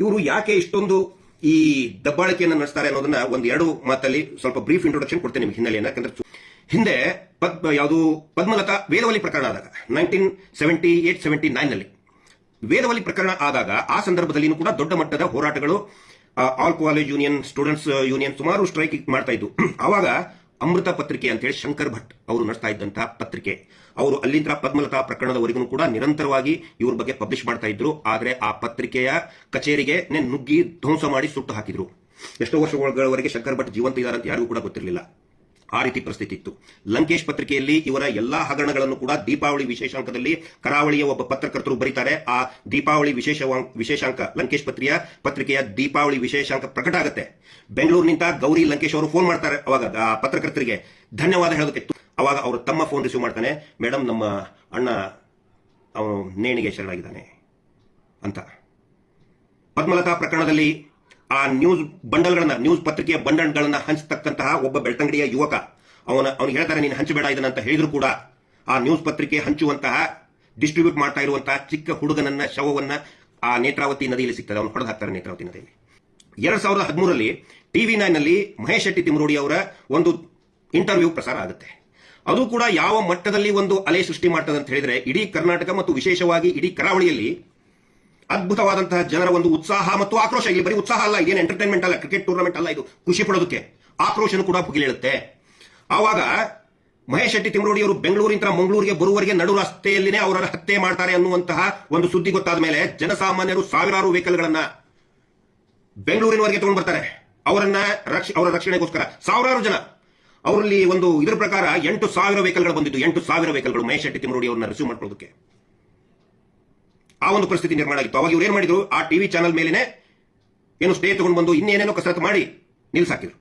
ಇವರು ಯಾಕೆ ಇಷ್ಟೊಂದು ಈ ದಬ್ಬಾಳಿಕೆಯನ್ನು ನಡೆಸ್ತಾರೆ ಅನ್ನೋದನ್ನ ಒಂದು ಎರಡು ಮಾತಲ್ಲಿ ಸ್ವಲ್ಪ ಬ್ರೀಫ್ ಇಂಟ್ರೊಡಕ್ಷನ್ ಕೊಡ್ತೇನೆ ನಿಮ್ಗೆ ಹಿನ್ನೆಲೆಯನ್ನ. ಯಾಕಂದ್ರೆ ಹಿಂದೆ ಪದ್ ಯಾವುದು ಪದ್ಮಲತಾ ವೇದವಲ್ಲಿ ಪ್ರಕರಣ ಆದಾಗ ನೈನ್ಟೀನ್ ಸೆವೆಂಟಿ ಏಟ್ ಸೆವೆಂಟಿ ನೈನ್ನಲ್ಲಿ. ವೇದವಲ್ಲಿ ಪ್ರಕರಣ ಆದಾಗ ಆ ಸಂದರ್ಭದಲ್ಲಿನೂ ಕೂಡ ದೊಡ್ಡ ಮಟ್ಟದ ಹೋರಾಟಗಳು all college union students union ಸುಮಾರು ಸ್ಟ್ರೈಕ್ ಮಾಡ್ತಾ ಇದ್ದು ಅವಾಗ ಅಮೃತ ಪತ್ರಿಕೆ ಅಂತೇಳಿ ಶಂಕರ್ ಭಟ್ ಅವರು ನಡೆಸ್ತಾ ಇದ್ದಂತಹ ಪತ್ರಿಕೆ. ಅವರು ಅಲ್ಲಿಂದ ಪದ್ಮಲತಾ ಪ್ರಕರಣದವರೆಗೂ ಕೂಡ ನಿರಂತರವಾಗಿ ಇವ್ರ ಬಗ್ಗೆ ಪಬ್ಲಿಷ್ ಮಾಡ್ತಾ ಇದ್ರು. ಆದರೆ ಆ ಪತ್ರಿಕೆಯ ಕಚೇರಿಗೆ ನುಗ್ಗಿ ಧ್ವಂಸ ಮಾಡಿ ಸುಟ್ಟು ಹಾಕಿದ್ರು. ಎಷ್ಟೋ ವರ್ಷಗಳವರೆಗೆ ಶಂಕರ್ ಭಟ್ ಜೀವಂತ ಇದ್ದಾರೆ ಅಂತ ಯಾರಿಗೂ ಕೂಡ ಗೊತ್ತಿರಲಿಲ್ಲ. ಆ ರೀತಿ ಪರಿಸ್ಥಿತಿ ಇತ್ತು. ಲಂಕೇಶ್ ಪತ್ರಿಕೆಯಲ್ಲಿ ಇವರ ಎಲ್ಲಾ ಹಗರಣಗಳನ್ನು ಕೂಡ ದೀಪಾವಳಿ ವಿಶೇಷಾಂಕದಲ್ಲಿ ಕರಾವಳಿಯ ಒಬ್ಬ ಪತ್ರಕರ್ತರು ಬರೀತಾರೆ. ಆ ದೀಪಾವಳಿ ವಿಶೇಷ ವಿಶೇಷಾಂಕ ಲಂಕೇಶ್ ಪತ್ರಿಕೆಯ ಪತ್ರಿಕೆಯ ದೀಪಾವಳಿ ವಿಶೇಷಾಂಕ ಪ್ರಕಟ ಆಗುತ್ತೆ. ಬೆಂಗಳೂರಿನಿಂದ ಗೌರಿ ಲಂಕೇಶ್ ಅವರು ಫೋನ್ ಮಾಡ್ತಾರೆ ಅವಾಗ, ಆ ಪತ್ರಕರ್ತರಿಗೆ. ಧನ್ಯವಾದ ಹೇಳೋದಕ್ಕೆ ಅವಾಗ ಅವರು ತಮ್ಮ ಫೋನ್ ರಿಸೀವ್ ಮಾಡ್ತಾನೆ ಮೇಡಮ್ ನಮ್ಮ ಅಣ್ಣ, ಅವನು ನೇಣಿಗೆ ಶರಣಾಗಿದ್ದಾನೆ ಅಂತ. ಪದ್ಮಲತಾ ಪ್ರಕರಣದಲ್ಲಿ ಆ ನ್ಯೂಸ್ ಬಂಡಲ್ಗಳನ್ನ ನ್ಯೂಸ್ ಪತ್ರಿಕೆಯ ಬಂಡಲ್ಗಳನ್ನ ಹಂಚತಕ್ಕಂತಹ ಒಬ್ಬ ಬೆಳ್ತಂಗಡಿಯ ಯುವಕ. ಅವನ, ಅವನು ಹೇಳ್ತಾರೆ ನೀನು ಹಂಚಬೇಡ ಇದನ್ನ ಅಂತ ಹೇಳಿದ್ರು ಕೂಡ ಆ ನ್ಯೂಸ್ ಪತ್ರಿಕೆ ಹಂಚುವಂತಹ ಡಿಸ್ಟ್ರಿಬ್ಯೂಟ್ ಮಾಡ್ತಾ ಇರುವಂತಹ ಚಿಕ್ಕ ಹುಡುಗನನ್ನ, ಶವವನ್ನ ಆ ನೇತ್ರಾವತಿ ನದಿಯಲ್ಲಿ ಸಿಗ್ತದೆ. ಅವನು ಹೊಡೆದು ಹಾಕ್ತಾರೆ ನೇತ್ರಾವತಿ ನದಿಯಲ್ಲಿ. ಎರಡ್ ಸಾವಿರದ ಹದಿಮೂರರಲ್ಲಿ ಟಿವಿ ನೈನ್ನಲ್ಲಿ ಮಹೇಶ್ ಶೆಟ್ಟಿ ತಿಮರೋಡಿ ಅವರ ಒಂದು ಇಂಟರ್ವ್ಯೂ ಪ್ರಸಾರ ಆಗುತ್ತೆ. ಅದು ಕೂಡ ಯಾವ ಮಟ್ಟದಲ್ಲಿ ಒಂದು ಅಲೆ ಸೃಷ್ಟಿ ಮಾಡ್ತದೆ ಅಂತ ಹೇಳಿದ್ರೆ, ಇಡೀ ಕರ್ನಾಟಕ ಮತ್ತು ವಿಶೇಷವಾಗಿ ಇಡೀ ಕರಾವಳಿಯಲ್ಲಿ ಅದ್ಭುತವಾದಂತಹ ಜನರ ಒಂದು ಉತ್ಸಾಹ ಮತ್ತು ಆಕ್ರೋಶ. ಇಲ್ಲಿ ಬರೀ ಉತ್ಸಾಹ ಅಲ್ಲ, ಇದೇನು ಎಂಟರ್ಟೈನ್ಮೆಂಟ್ ಅಲ್ಲ ಕ್ರಿಕೆಟ್ ಟೂರ್ನಮೆಂಟ್ ಅಲ್ಲ ಇದು. ಖುಷಿ ಪಡೋದಕ್ಕೆ ಆಕ್ರೋಶನು ಕೂಡ ಭುಗಿಲೇಳುತ್ತೆ. ಆವಾಗ ಮಹೇಶ್ ಶೆಟ್ಟಿ ತಿಮರೋಡಿ ಅವರು ಬೆಂಗಳೂರಿನಿಂದ ಮಂಗಳೂರಿಗೆ ಬರುವವರಿಗೆ ನಡು ರಸ್ತೆಯಲ್ಲಿನೇ ಅವರ ಹತ್ಯೆ ಮಾಡ್ತಾರೆ ಅನ್ನುವಂತಹ ಒಂದು ಸುದ್ದಿ ಗೊತ್ತಾದ ಮೇಲೆ ಜನಸಾಮಾನ್ಯರು ಸಾವಿರಾರು ವೆಹಿಕಲ್ಗಳನ್ನ ಬೆಂಗಳೂರಿನವರೆಗೆ ತಗೊಂಡು ಬರ್ತಾರೆ ಅವರನ್ನ ಅವರ ರಕ್ಷಣೆಗೋಸ್ಕರ. ಸಾವಿರಾರು ಜನ. ಅವರಲ್ಲಿ ಒಂದು ಇದರ ಪ್ರಕಾರ ಎಂಟು ಸಾವಿರ ವೆಹಿಕಲ್ಗಳು ಬಂದಿದ್ದು. ಎಂಟು ಸಾವಿರ ವೆಹಿಕಲ್ಗಳು ಮಹೇಶ್ ಶೆಟ್ಟಿ ತಿಮರೋಡಿ ಅವರನ್ನ ರಿಸೀವ್ ಮಾಡ್ಕೊಳ್ಳೋದಕ್ಕೆ. ಆ ಒಂದು ಪರಿಸ್ಥಿತಿ ನಿರ್ಮಾಣ ಆಗಿತ್ತು. ಅವಾಗ ಇವ್ರು ಏನ್ ಮಾಡಿದ್ರು? ಆ ಟಿವಿ ಚಾನಲ್ ಮೇಲೆನೆ ಏನು ಸ್ಟೇ ತಗೊಂಡು ಬಂದು ಇನ್ನೇನೇನೋ ಕಸರತ್ತು ಮಾಡಿ ನಿಲ್ಸಾಕಿದ್ರು.